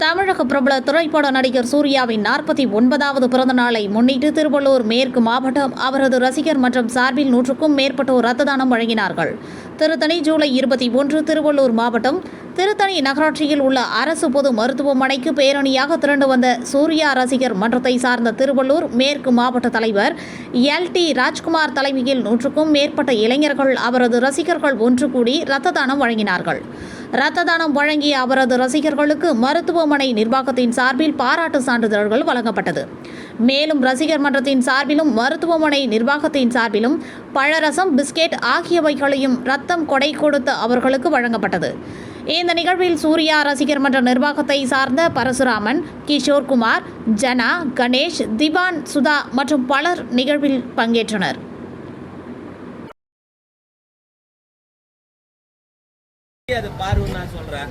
தமிழக பிரபல திரைப்பட நடிகர் சூர்யாவின் நாற்பத்தி ஒன்பதாவது பிறந்த நாளை முன்னிட்டு திருவள்ளூர் மேற்கு மாவட்டம் அவரது ரசிகர் மன்றம் சார்பில் நூற்றுக்கும் மேற்பட்டோர் ரத்த தானம் வழங்கினார்கள். திருத்தணி ஜூலை இருபத்தி ஒன்று திருவள்ளூர் மாவட்டம் திருத்தணி நகராட்சியில் உள்ள அரசு பொது மருத்துவமனைக்கு பேரணியாக திரண்டு வந்த சூர்யா ரசிகர் மன்றத்தை சார்ந்த திருவள்ளூர் மேற்கு மாவட்ட தலைவர் எல் டி ராஜ்குமார் தலைமையில் நூற்றுக்கும் மேற்பட்ட இளைஞர்கள் அவரது ரசிகர்கள் ஒன்று கூடி ரத்த தானம் வழங்கினார்கள். ரத்த தானம் வழங்கிய அவரது ரசிகர்களுக்கு மருத்துவமனை நிர்வாகத்தின் சார்பில் பாராட்டு சான்றிதழ்கள் வழங்கப்பட்டது. மேலும் ரசிகர் மன்றத்தின் சார்பிலும் மருத்துவமனை நிர்வாகத்தின் சார்பிலும் பழரசம் பிஸ்கெட் ஆகியவைகளையும் ரத்தம் கொடை கொடுத்த அவர்களுக்கு வழங்கப்பட்டது. இந்த நிகழ்வில் சூர்யா ரசிகர் மன்ற நிர்வாகத்தை சார்ந்த பரசுராமன் கிஷோர்குமார் ஜனா கணேஷ் திவான் சுதா மற்றும் பலர் நிகழ்வில் பங்கேற்றனர். அது பாருன்னு நான் சொல்றேன்.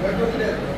Where do we live?